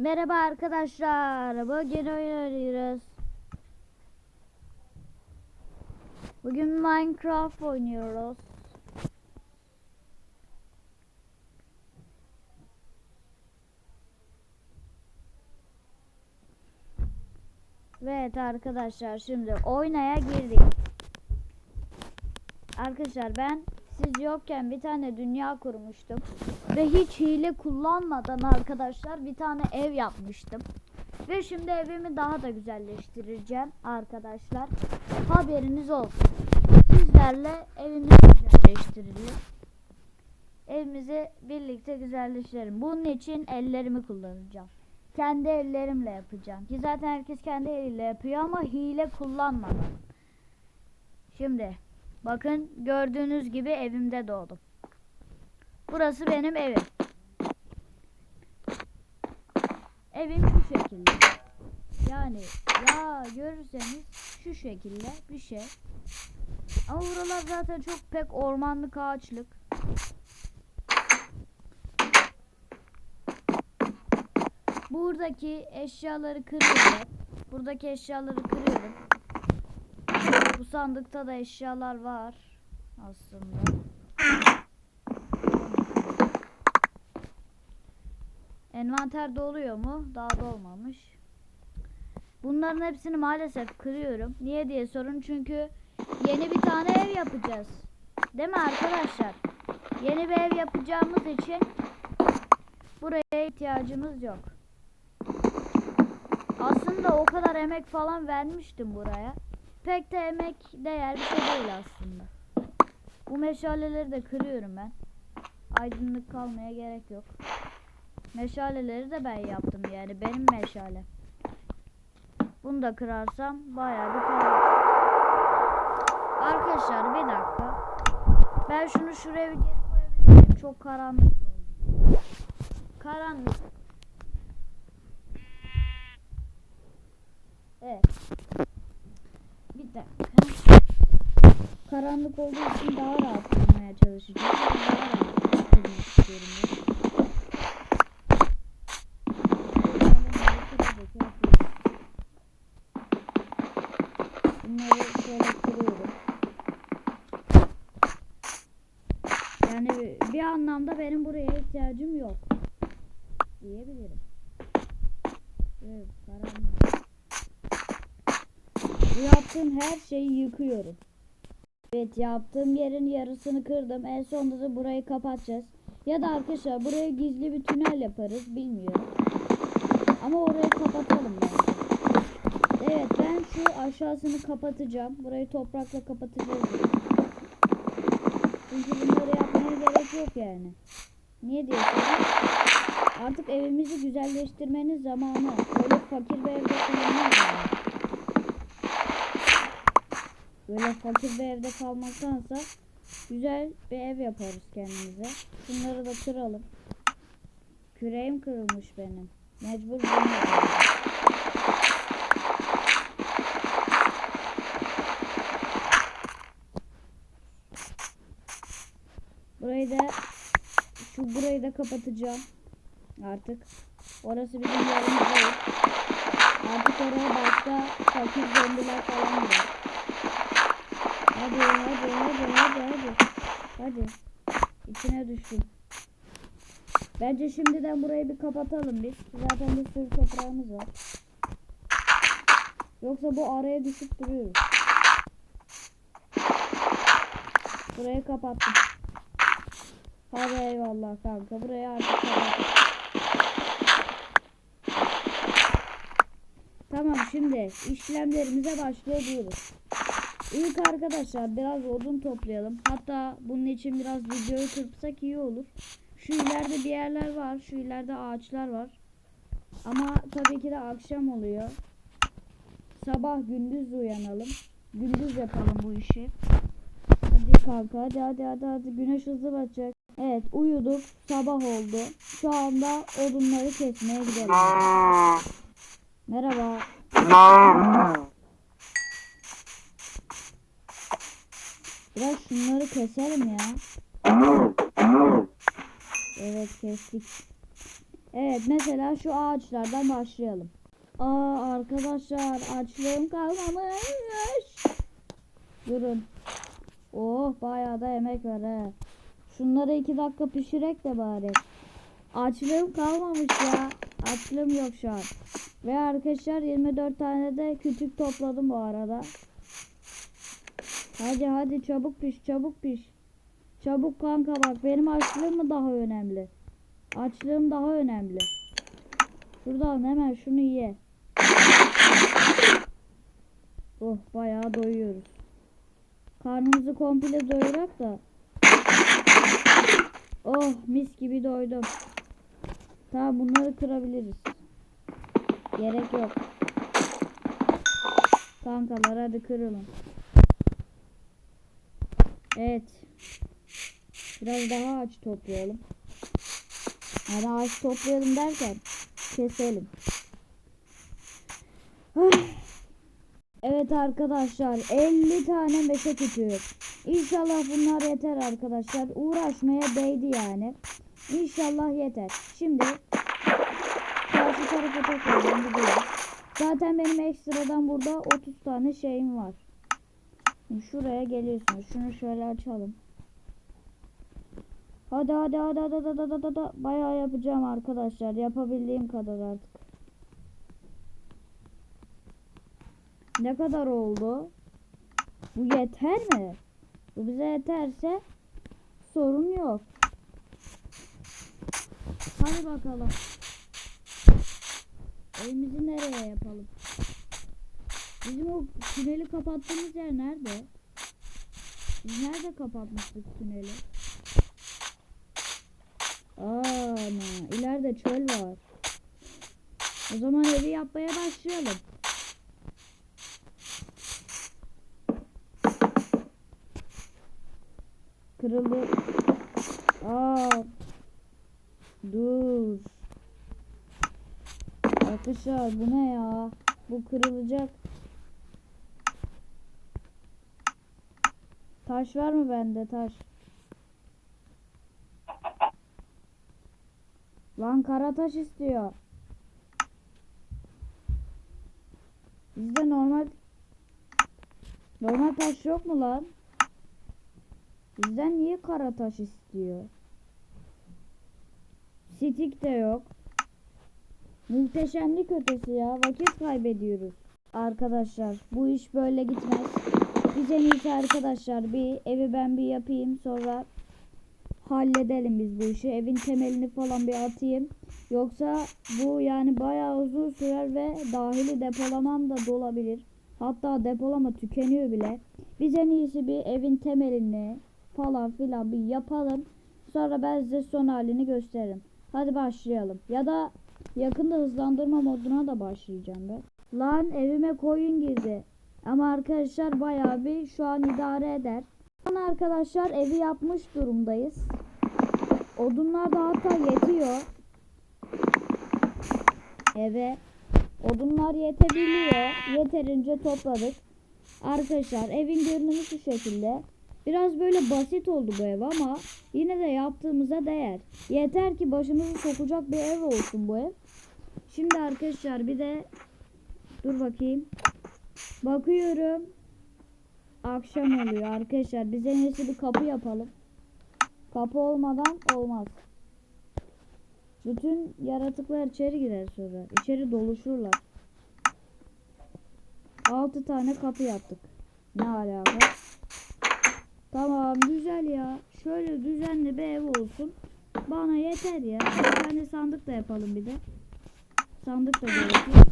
Merhaba arkadaşlar. Bugün oyun oynuyoruz. Bugün Minecraft oynuyoruz. Evet arkadaşlar şimdi oynaya girdik. Arkadaşlar ben siz yokken bir tane dünya kurmuştum. Ve hiç hile kullanmadan arkadaşlar bir tane ev yapmıştım. Ve şimdi evimi daha da güzelleştireceğim arkadaşlar. Haberiniz olsun. Sizlerle evimizi güzelleştirelim. Evimizi birlikte güzelleştirelim. Bunun için ellerimi kullanacağım. Kendi ellerimle yapacağım. Ki zaten herkes kendi eliyle yapıyor ama hile kullanmadan. Şimdi bakın gördüğünüz gibi evimde doğdum. Burası benim evim. Evim şu şekilde. Yani ya görürseniz şu şekilde bir şey. Ama buralar zaten çok pek ormanlık ağaçlık. Buradaki eşyaları kırıyorum. Buradaki eşyaları kırıyorum. Sandıkta da eşyalar var aslında. Envanter doluyor mu? Daha dolmamış. Bunların hepsini maalesef kırıyorum. Niye diye sorun çünkü yeni bir tane ev yapacağız. Değil mi arkadaşlar? Yeni bir ev yapacağımız için buraya ihtiyacımız yok. Aslında o kadar emek falan vermiştim buraya. Pek de emek değer bir şey değil aslında. Bu meşaleleri de kırıyorum ben. Aydınlık kalmaya gerek yok. Meşaleleri de ben yaptım yani benim meşale. Bunu da kırarsam bayağı bir para. Arkadaşlar bir dakika. Ben şunu şuraya bir geri koyabilir miyim? Çok karanlık oldu. Karanlık. Evet. Bir. Karanlık olduğu için daha rahat kırmaya çalışacağım. Daha rahat istiyorum. Bunları şöyle kırıyorum. Yani bir anlamda benim buraya ihtiyacım yok. Diyebilirim. Evet, karanlık. Bu yaptığım her şeyi yıkıyorum. Evet yaptığım yerin yarısını kırdım. En sonunda da burayı kapatacağız. Ya da arkadaşlar buraya gizli bir tünel yaparız. Bilmiyorum. Ama orayı kapatalım bence. Evet ben şu aşağısını kapatacağım. Burayı toprakla kapatacağız. Çünkü bunları yapmaya gerek yok yani. Niye diye sorun. Artık evimizi güzelleştirmenin zamanı. Böyle fakir bir evde kalınmaz yani. Böyle fakir bir evde kalmaktansa güzel bir ev yaparız kendimize. Şunları da kıralım. Küreğim kırılmış benim. Mecbur bunu. Burayı da şu burayı da kapatacağım. Artık. Orası bizim yerimiz değil. Artık oraya başka fakir zombiler falan girer. Hadi hadi hadi hadi hadi. Hadi. İçine düştüm. Bence şimdiden burayı bir kapatalım biz. Zaten bir sürü toprağımız var. Yoksa bu araya düşüp duruyoruz. Burayı kapattım. Hadi eyvallah kanka. Burayı artık kapat. Tamam şimdi işlemlerimize başlıyoruz. İlk arkadaşlar biraz odun toplayalım. Hatta bunun için biraz videoyu kırpsak iyi olur. Şu ileride bir yerler var. Şu ileride ağaçlar var. Ama tabii ki de akşam oluyor. Sabah gündüz uyanalım. Gündüz yapalım bu işi. Hadi kanka hadi hadi hadi hadi güneş hızlı batacak. Evet uyuduk sabah oldu. Şu anda odunları kesmeye gidelim. Merhaba. Biraz şunları keselim ya. Evet kestik. Evet mesela şu ağaçlardan başlayalım. Aa arkadaşlar açlığım kalmamış. Durun. Oh bayağı da yemek var he. Şunları iki dakika pişirek de bari. Açlığım kalmamış ya. Açlığım yok şu an. Ve arkadaşlar 24 tane de kütük topladım bu arada. Hadi hadi çabuk piş çabuk piş. Çabuk kanka bak benim açlığım mı daha önemli? Açlığım daha önemli. Şuradan hemen şunu ye. Oh bayağı doyuyoruz. Karnımızı komple doyurak da. Oh mis gibi doydum. Tamam bunları kırabiliriz. Gerek yok. Kankalar hadi kıralım. Evet. Biraz daha ağaç toplayalım. Yani ağaç toplayalım derken keselim. Evet arkadaşlar 50 tane meşe kütüğü. İnşallah bunlar yeter arkadaşlar. Uğraşmaya değdi yani. İnşallah yeter. Şimdi karşı tarafa toplayalım. Zaten benim ekstradan burada 30 tane şeyim var. Şuraya geliyorsunuz. Şunu şöyle açalım. Hadi hadi hadi hadi hadi hadi, hadi. Bayağı yapacağım arkadaşlar. Yapabildiğim kadar artık. Ne kadar oldu? Bu yeter mi? Bu bize yeterse sorun yok. Hadi bakalım. Evimizi nereye yapalım? Bizim o tüneli kapattığımız yer nerede? Biz nerede kapatmıştık tüneli? Ana, ileride çöl var. O zaman evi yapmaya başlayalım. Kırıldı. Aa. Dur. Arkadaşlar bu ne ya? Bu kırılacak. Taş var mı bende taş? Lan kara taş istiyor. Bizde normal normal taş yok mu lan? Bizden niye kara taş istiyor? Stik de yok. Muhteşemlik ötesi ya. Vakit kaybediyoruz. Arkadaşlar bu iş böyle gitmez. Biz en iyisi arkadaşlar bir evi ben bir yapayım sonra halledelim biz bu işi. Evin temelini falan bir atayım. Yoksa bu yani bayağı uzun sürer ve dahili depolamam da dolabilir. Hatta depolama tükeniyor bile. Biz en iyisi bir evin temelini falan filan bir yapalım. Sonra ben size son halini gösteririm. Hadi başlayalım. Ya da yakında hızlandırma moduna da başlayacağım ben. Lan evime koyun girdi. Ama arkadaşlar bayağı bir şu an idare eder. Şu an arkadaşlar evi yapmış durumdayız. Odunlar da hatta yetiyor. Eve odunlar yetebiliyor. Yeterince topladık. Arkadaşlar evin görünümü şu şekilde. Biraz böyle basit oldu bu ev ama yine de yaptığımıza değer. Yeter ki başımızı sokacak bir ev olsun bu ev. Şimdi arkadaşlar bir de dur bakayım. Bakıyorum. Akşam oluyor arkadaşlar. Biz en iyisi bir kapı yapalım. Kapı olmadan olmaz. Bütün yaratıklar içeri girer sonra. İçeri doluşurlar. 6 tane kapı yaptık. Ne alaka? Tamam güzel ya. Şöyle düzenli bir ev olsun. Bana yeter ya. Bir tane sandık da yapalım bir de. Sandık da gerekiyor.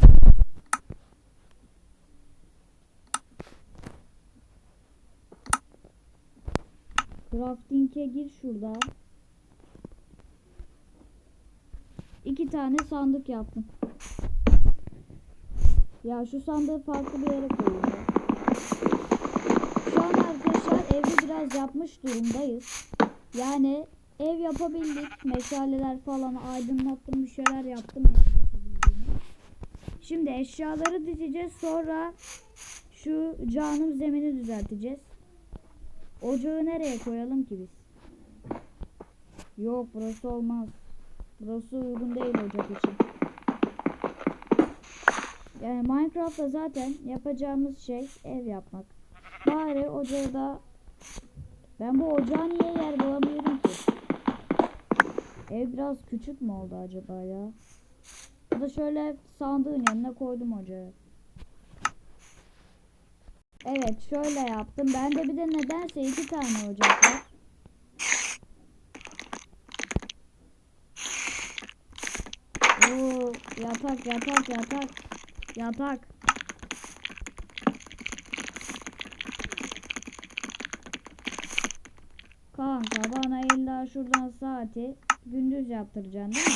Crafting'e gir şurada. İki tane sandık yaptım. Ya şu sandığı farklı bir yere koyayım. ya. Şu an arkadaşlar evi biraz yapmış durumdayız. Yani ev yapabildik. Meşaleler falan aydınlattım bir şeyler yaptım. Şimdi eşyaları dizeceğiz. Sonra şu canım zemini düzelteceğiz. Ocağı nereye koyalım ki biz? Yok burası olmaz. Burası uygun değil ocak için. Yani Minecraft'ta zaten yapacağımız şey ev yapmak. Bari ocağı da ben bu ocağa niye yer bulamıyorum ki? Ev biraz küçük mü oldu acaba ya? Ya da şöyle sandığın yanına koydum ocağı. Evet şöyle yaptım. Bende bir de nedense iki tane ocak var. Oo, yatak yatak yatak. Yatak. Kanka bana illa şuradan saati gündüz yaptıracaksın değil mi?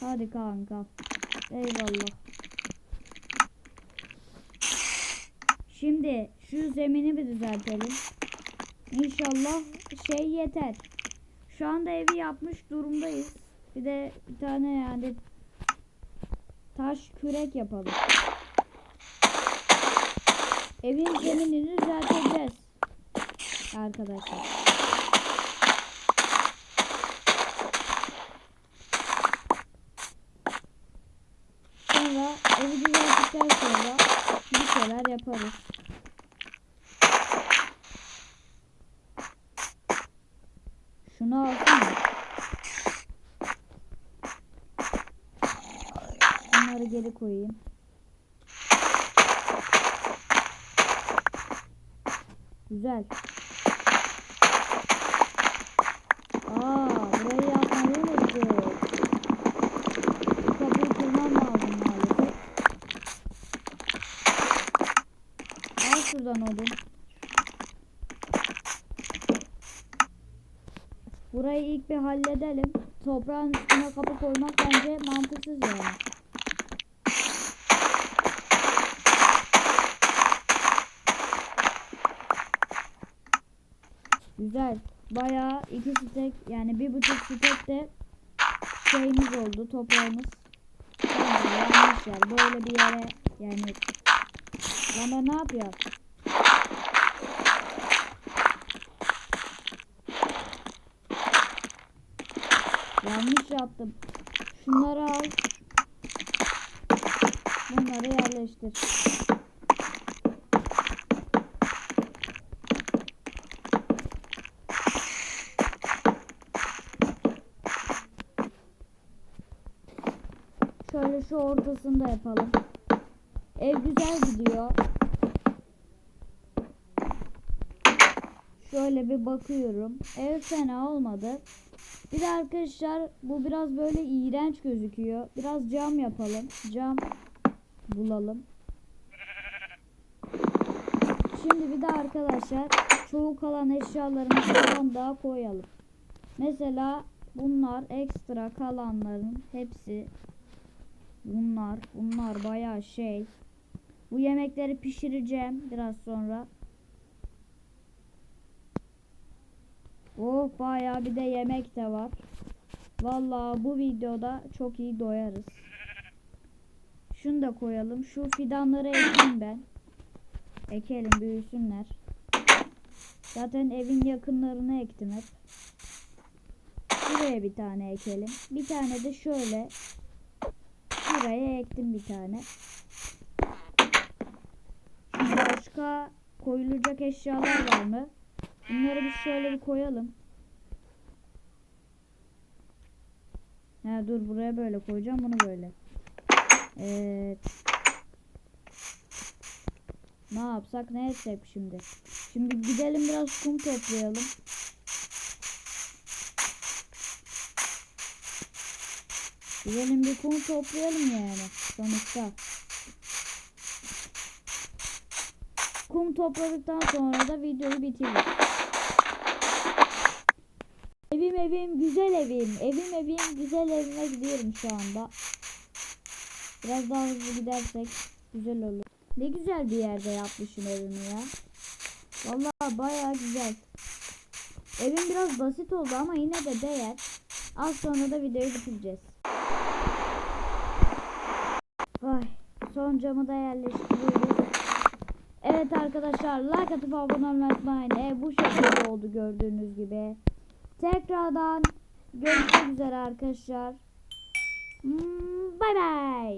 Hadi kanka. Eyvallah. Şimdi şu zemini bir düzeltelim. İnşallah şey yeter. Şu anda evi yapmış durumdayız. Bir de bir tane yani taş kürek yapalım. Evin zeminini düzelteceğiz. Arkadaşlar. Sonra evi düzelttikten sonra bir şeyler yaparız. Şunu alsana. Bunları geri koyayım. Güzel. Aa, burayı. Bu kapıyı kırmam lazım maalesef. Al şuradan odun. Burayı ilk bir halledelim. Toprağın üstüne kapı koymak bence mantıksız yani. Güzel. Bayağı iki stek yani bir buçuk stek de şeyimiz oldu toprağımız. Yanlış yer. Böyle bir yere yani ben ne yapıyor? Yanlış yaptım. Şunları al. Bunları yerleştir. Şöyle şu ortasında yapalım. Ev güzel gidiyor. Şöyle bir bakıyorum. Ev fena olmadı. Bir de arkadaşlar bu biraz böyle iğrenç gözüküyor. Biraz cam yapalım. Cam bulalım. Şimdi bir de arkadaşlar çoğu kalan eşyalarımızı daha koyalım. Mesela bunlar ekstra kalanların hepsi bunlar bunlar bayağı şey. Bu yemekleri pişireceğim biraz sonra. Oh bayağı bir de yemek de var. Vallahi bu videoda çok iyi doyarız. Şunu da koyalım. Şu fidanları ekeyim ben. Ekelim büyüsünler. Zaten evin yakınlarına ektim hep. Şuraya bir tane ekelim. Bir tane de şöyle. Şuraya ektim bir tane. Başka koyulacak eşyalar var mı? Bunları bir şöyle bir koyalım. Ha dur buraya böyle koyacağım bunu böyle. Evet. Ne yapsak ne etsek şimdi? Şimdi gidelim biraz kum toplayalım. Gidelim bir kum toplayalım yani sonuçta. Kum topladıktan sonra da videoyu bitiririz. Evim güzel evim. Evim evim güzel evime gidiyorum şu anda. Biraz daha hızlı gidersek güzel olur. Ne güzel bir yerde yapmışım evimi ya. Vallahi bayağı güzel. Evim biraz basit oldu ama yine de değer. Az sonra da videoyu bitireceğiz. Ay, son camı da yerleştiriyoruz. Evet arkadaşlar like atıp abone olmayı unutmayın. E, bu şekilde oldu gördüğünüz gibi. Tekrardan Görüşmek üzere arkadaşlar. Hmm, Bay bay.